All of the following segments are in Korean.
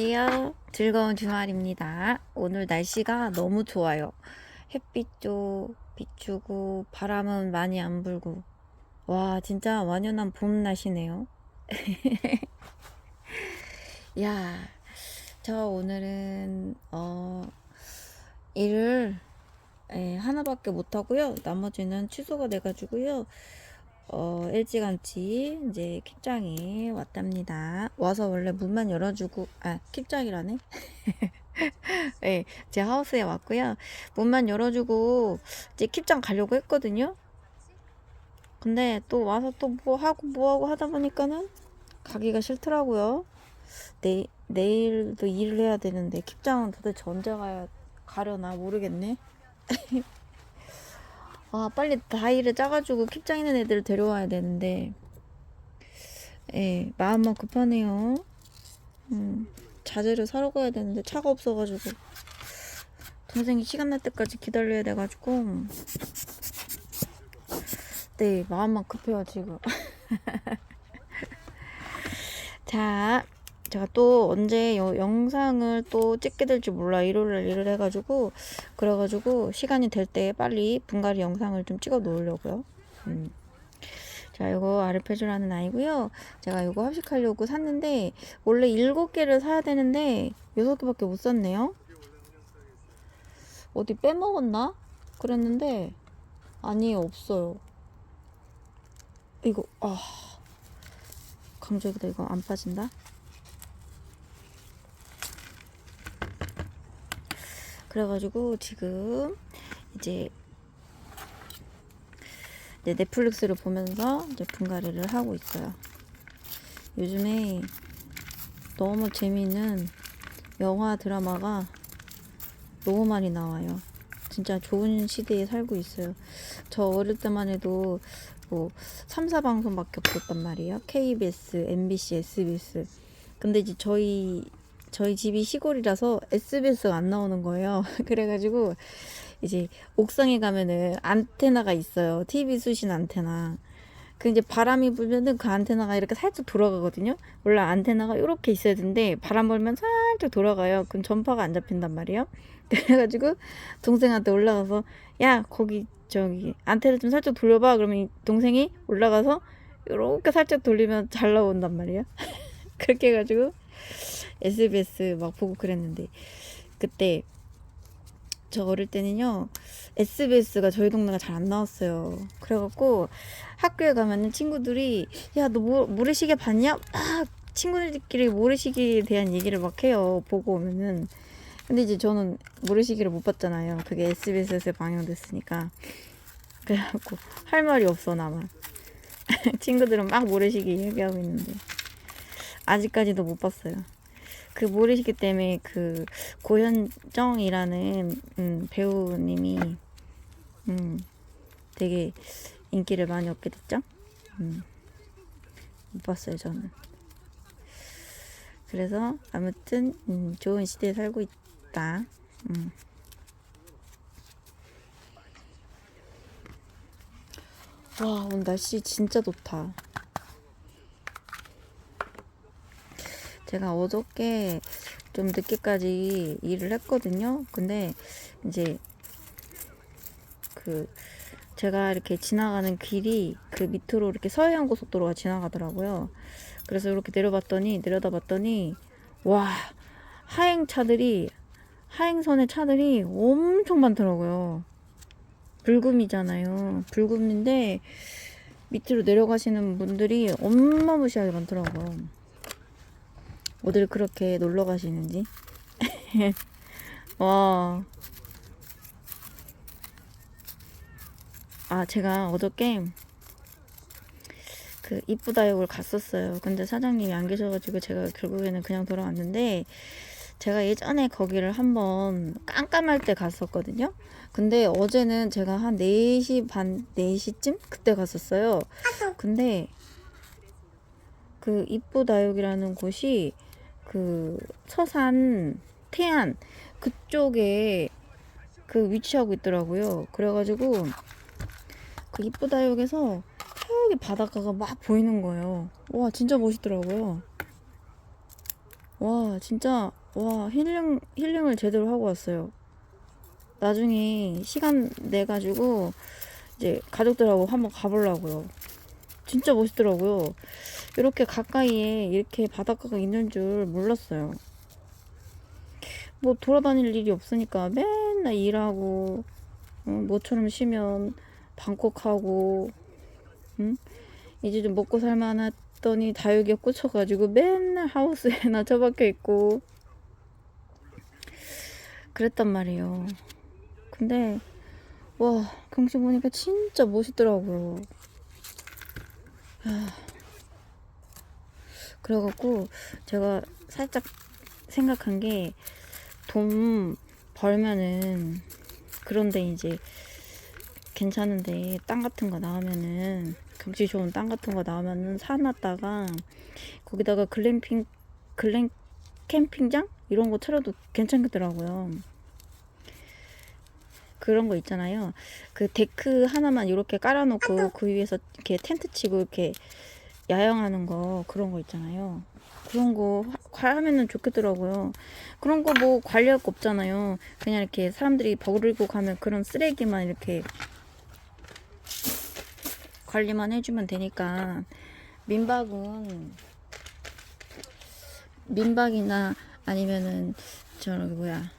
안녕하세요. 즐거운 주말입니다. 오늘 날씨가 너무 좋아요. 햇빛도 비추고 바람은 많이 안 불고 와 진짜 완연한 봄 날씨네요. 야, 저 오늘은 어 일을 예, 하나밖에 못 하고요. 나머지는 취소가 돼 가지고요. 어, 일찌감치 이제 킵장에 왔답니다. 와서 원래 문만 열어주고, 아, 킵장이라네? 네, 제 하우스에 왔고요. 문만 열어주고, 이제 킵장 가려고 했거든요. 근데 또 와서 또 뭐 하고 뭐 하고 하다 보니까는 가기가 싫더라고요. 내, 내일도 일을 해야 되는데, 킵장은 도대체 언제 가야, 가려나 모르겠네. 아, 빨리 다이를 짜가지고 킵장 있는 애들 데려와야 되는데, 예, 마음만 급하네요. 음, 자재를 사러 가야 되는데 차가 없어가지고, 동생이 시간 날 때까지 기다려야 돼가지고, 네, 마음만 급해요, 지금. 자, 제가 또 언제 여- 영상을 또 찍게 될지 몰라 일요일날 일을 해가지고 그래가지고 시간이 될 때 빨리 분갈이 영상을 좀 찍어 놓으려고요. 음. 자, 이거 아르페조라는 아이고요. 제가 이거 합식하려고 샀는데 원래 일곱 개를 사야 되는데 여섯 개밖에 못 샀네요. 어디 빼먹었나? 그랬는데 아니 없어요. 이거 아 강조기다 이거 안 빠진다. 그래가지고 지금 이제 넷플릭스를 보면서 이제 분갈이를 하고 있어요. 요즘에 너무 재미있는 영화 드라마가 너무 많이 나와요. 진짜 좋은 시대에 살고 있어요. 저 어릴 때만 해도 뭐 3, 4방송밖에 없었단 말이에요. KBS, MBC, SBS. 근데 이제 저희 저희 집이 시골이라서 SBS가 안 나오는 거예요. 그래가지고 이제 옥상에 가면은 안테나가 있어요. TV 수신 안테나. 그 이제 바람이 불면은 그 안테나가 이렇게 살짝 돌아가거든요. 원래 안테나가 이렇게 있어야 되는데 바람 불면 살짝 돌아가요. 그럼 전파가 안 잡힌단 말이에요. 그래가지고 동생한테 올라가서 야 거기 저기 안테나 좀 살짝 돌려봐. 그러면 이 동생이 올라가서 이렇게 살짝 돌리면 잘 나온단 말이에요. 그렇게 해가지고 SBS 막 보고 그랬는데 그때 저 어릴 때는요 SBS가 저희 동네가 잘 안 나왔어요. 그래갖고 학교에 가면은 친구들이 야 너 모래시계 봤냐? 막 친구들끼리 모래시계에 대한 얘기를 막 해요. 보고 오면은 근데 이제 저는 모래시계를 못 봤잖아요. 그게 SBS에서 방영됐으니까 그래갖고 할 말이 없어 나만 친구들은 막 모래시계 얘기하고 있는데 아직까지도 못 봤어요. 그 모래시계 때문에 그 고현정이라는 음, 배우님이 음, 되게 인기를 많이 얻게 됐죠. 음, 못 봤어요 저는. 그래서 아무튼 음, 좋은 시대에 살고 있다. 음. 와 오늘 날씨 진짜 좋다. 제가 어저께 좀 늦게까지 일을 했거든요. 근데 이제 그 제가 이렇게 지나가는 길이 그 밑으로 이렇게 서해안 고속도로가 지나가더라고요. 그래서 이렇게 내려봤더니 내려다 봤더니 와 하행 차들이 하행선의 차들이 엄청 많더라고요. 불금이잖아요. 불금인데 밑으로 내려가시는 분들이 어마무시하게 많더라고요. 어딜 그렇게 놀러 가시는지. 와. 아, 제가 어저께 그 이쁘다역을 갔었어요. 근데 사장님이 안 계셔가지고 제가 결국에는 그냥 돌아왔는데 제가 예전에 거기를 한번 깜깜할 때 갔었거든요. 근데 어제는 제가 한 4시 반, 4시쯤? 그때 갔었어요. 근데 그 이쁘다역이라는 곳이 그 서산 태안 그쪽에 그 위치하고 있더라고요. 그래가지고 그 이쁘다역에서 저기 바닷가가 막 보이는 거예요. 와 진짜 멋있더라고요. 와, 진짜, 와, 힐링, 힐링을 제대로 하고 왔어요. 나중에 시간 내 가지고, 이제 가족들하고 한번 가보려고요. 진짜 멋있더라고요. 이렇게 가까이에 이렇게 바닷가가 있는 줄 몰랐어요. 뭐 돌아다닐 일이 없으니까 맨날 일하고, 어, 모처럼 쉬면 방콕하고, 응? 이제 좀 먹고 살만했더니 다육이에 꽂혀가지고 맨날 하우스에나 처박혀 있고 그랬단 말이에요. 근데 와 경치 보니까 진짜 멋있더라고요. 아, 그래갖고 제가 살짝 생각한 게 돈 벌면은 그런데 이제 괜찮은데 땅 같은 거 나오면은 경치 좋은 땅 같은 거 나오면은 사놨다가 거기다가 글램핑 글램 캠핑장 이런 거 차려도 괜찮겠더라고요. 그런 거 있잖아요. 그 데크 하나만 이렇게 깔아놓고 그 위에서 이렇게 텐트 치고 이렇게 야영하는 거 그런 거 있잖아요. 그런 거 하- 하면은 좋겠더라고요. 그런 거 뭐 관리할 거 없잖아요. 그냥 이렇게 사람들이 버리고 가면 그런 쓰레기만 이렇게 관리만 해주면 되니까 민박은 민박이나 아니면은 저기 뭐야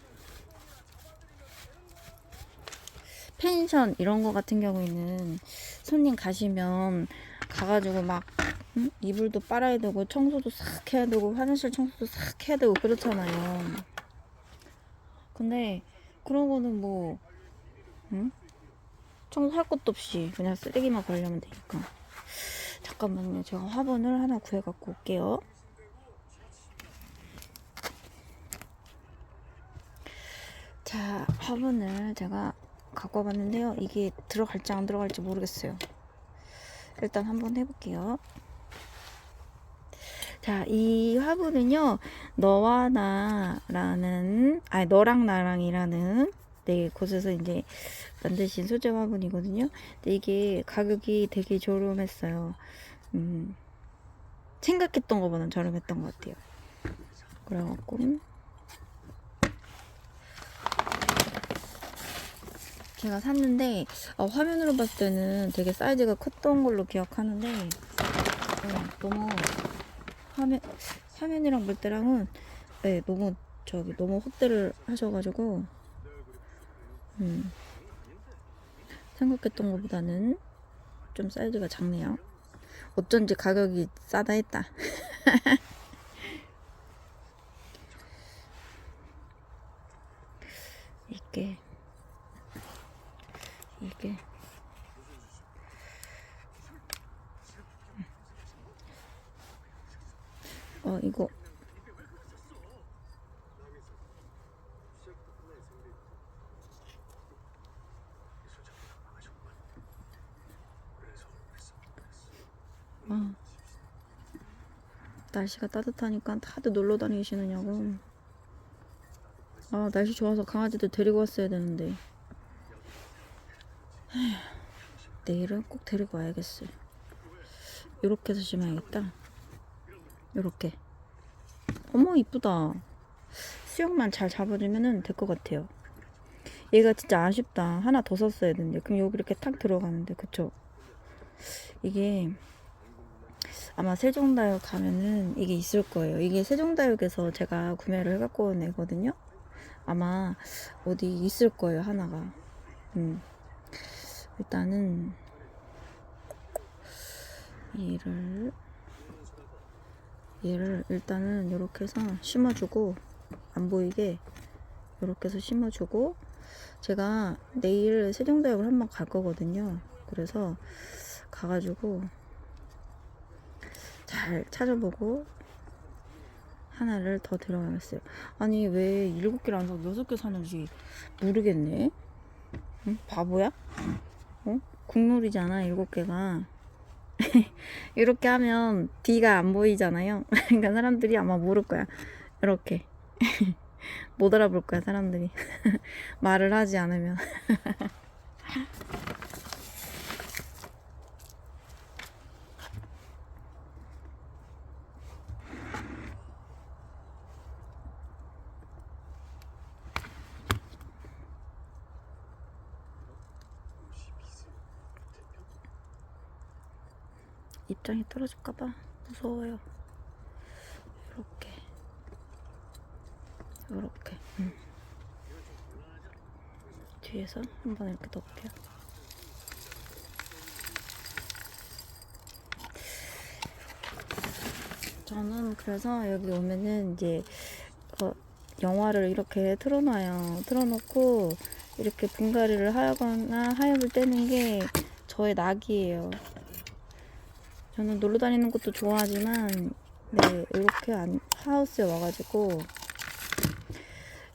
펜션 이런 거 같은 경우에는 손님 가시면 가가지고 막 응? 이불도 빨아야 되고 청소도 싹 해야 되고 화장실 청소도 싹 해야 되고 그렇잖아요. 근데 그런 거는 뭐 응? 청소할 것도 없이 그냥 쓰레기만 걸려면 되니까. 잠깐만요. 제가 화분을 하나 구해 갖고 올게요. 자, 화분을 제가 갖고 와봤는데요. 이게 들어갈지 안 들어갈지 모르겠어요. 일단 한번 해볼게요. 자, 이 화분은요, 너와 나라는, 아니, 너랑 나랑이라는, 네, 곳에서 이제 만드신 소재 화분이거든요. 근데 이게 가격이 되게 저렴했어요. 음, 생각했던 것보다는 저렴했던 것 같아요. 그래갖고, 제가 샀는데, 어, 화면으로 봤을 때는 되게 사이즈가 컸던 걸로 기억하는데, 어, 너무 화면 화면이랑 볼 때랑은 네, 너무 저기 너무 확대를 하셔가지고 음, 생각했던 것보다는 좀 사이즈가 작네요. 어쩐지 가격이 싸다 했다. 이게 어 이거 아, 날씨가 따뜻하니까 다들 놀러 다니시느냐고. 아, 날씨 좋아서 강아지들 데리고 왔어야 되는데. 에휴, 내일은 꼭 데리고 와야겠어요. 요렇게 해서 심어야겠다. 요렇게. 어머, 이쁘다. 수영만 잘 잡아주면 될 것 같아요. 얘가 진짜 아쉽다. 하나 더 샀어야 되는데. 그럼 여기 이렇게 탁 들어가는데, 그쵸? 이게 아마 세종다육 가면은 이게 있을 거예요. 이게 세종다육에서 제가 구매를 해갖고 온 애거든요. 아마 어디 있을 거예요, 하나가. 음. 일단은 얘를 얘를 일단은 이렇게 해서 심어주고 안 보이게 이렇게 해서 심어주고 제가 내일 세종대학을 한번 갈 거거든요. 그래서 가가지고 잘 찾아보고 하나를 더 들어가겠어요. 아니 왜 일곱 개를 안 사고 여섯 개 사는지 모르겠네. 응? 바보야? 어? 국룰이잖아 일곱 개가. 이렇게 하면 뒤가 안 보이잖아요. 그러니까 사람들이 아마 모를 거야. 이렇게 못 알아볼 거야 사람들이 말을 하지 않으면. 입장이 떨어질까봐 무서워요. 이렇게, 이렇게. 음. 뒤에서 한번 이렇게 넣을게요. 저는 그래서 여기 오면은 이제 어, 영화를 이렇게 틀어놔요. 틀어놓고 이렇게 분갈이를 하거나 하엽을 떼는 게 저의 낙이에요. 저는 놀러 다니는 것도 좋아하지만 네 이렇게 안, 하우스에 와가지고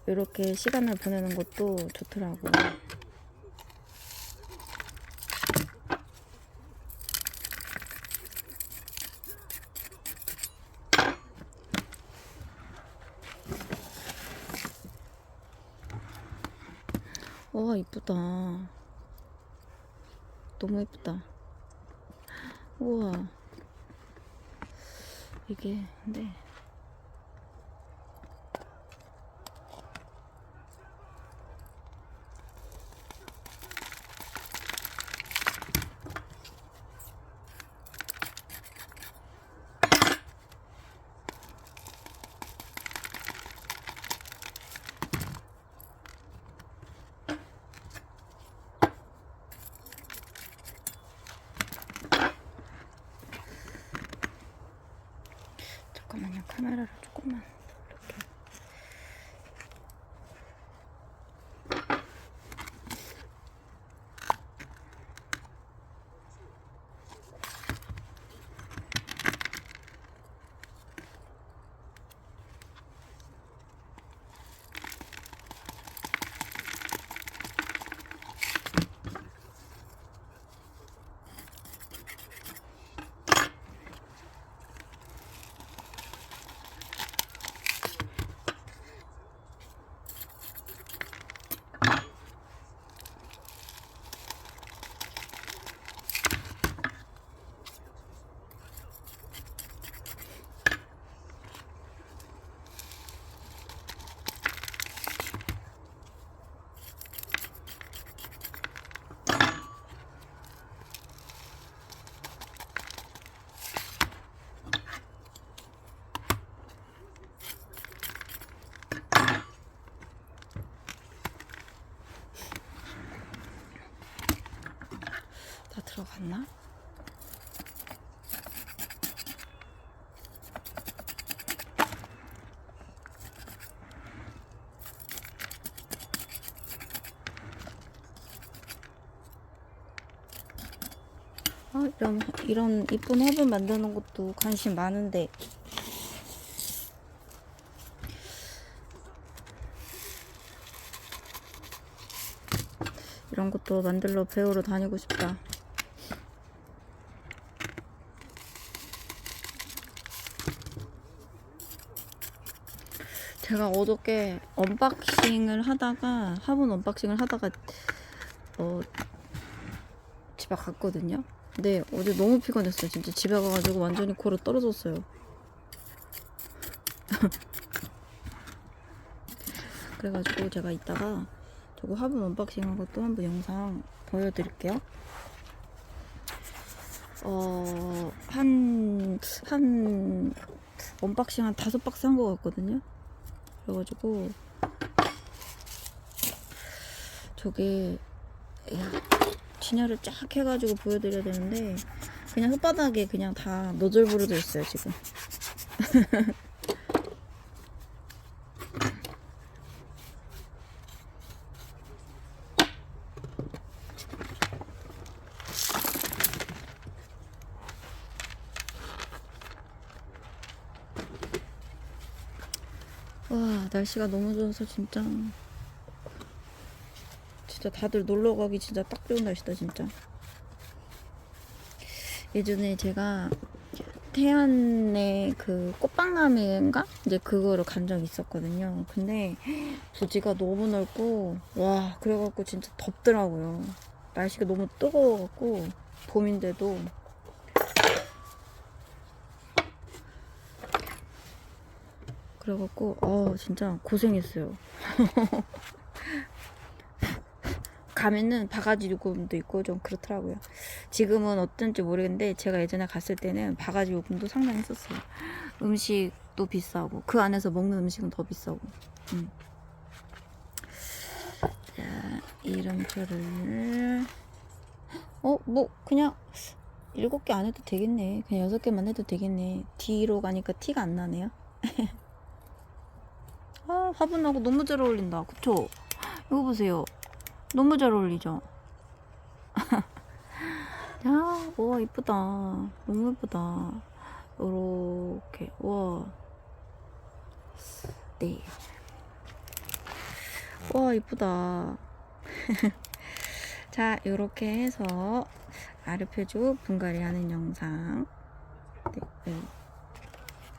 이렇게 시간을 보내는 것도 좋더라고요. 와 이쁘다. 너무 이쁘다. 우와. 이게 근데 잠깐만요 카메라를 조금만 이런 이런 이쁜 화분 만드는 것도 관심 많은데 이런 것도 만들러 배우러 다니고 싶다. 제가 어저께 언박싱을 하다가 화분 언박싱을 하다가 어 집에 갔거든요. 근데 어제 너무 피곤했어요. 진짜 집에 가가지고 완전히 코로 떨어졌어요. 그래가지고 제가 이따가 저거 화분 언박싱한 것도 한번 영상 보여드릴게요. 어, 한, 한, 언박싱 한 다섯 박스 한 것 같거든요. 그래가지고, 저게, 야, 진열을 쫙 해가지고 보여드려야 되는데, 그냥 흙바닥에 그냥 다 노즐 부러져 있어요, 지금. 와, 날씨가 너무 좋아서 진짜. 진짜 다들 놀러 가기 진짜 딱 좋은 날씨다, 진짜. 예전에 제가 태안의 그 꽃박람회인가? 이제 그거를 간 적이 있었거든요. 근데 부지가 너무 넓고, 와, 그래갖고 진짜 덥더라고요. 날씨가 너무 뜨거워갖고, 봄인데도. 그래갖고, 어, 진짜 고생했어요. 가면은 바가지 요금도 있고 좀 그렇더라고요. 지금은 어떤지 모르겠는데 제가 예전에 갔을 때는 바가지 요금도 상당히 썼어요. 음식도 비싸고 그 안에서 먹는 음식은 더 비싸고. 음. 자 이름표를 어 뭐 그냥 일곱 개 안 해도 되겠네. 그냥 여섯 개만 해도 되겠네. D로 가니까 T가 안 나네요. 아 화분하고 너무 잘 어울린다. 그쵸? 이거 보세요. 너무 잘 어울리죠? 야, 와, 이쁘다. 너무 이쁘다. 요렇게, 와. 네. 와, 이쁘다. 자, 요렇게 해서 아르페주 분갈이 하는 영상. 네, 네.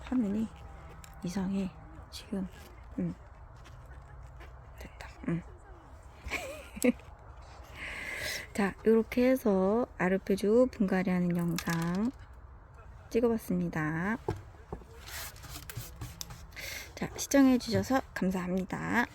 화면이 이상해. 지금. 음. 됐다. 음. 자, 이렇게 해서 아르페주 분갈이 하는 영상 찍어봤습니다. 자, 시청해주셔서 감사합니다.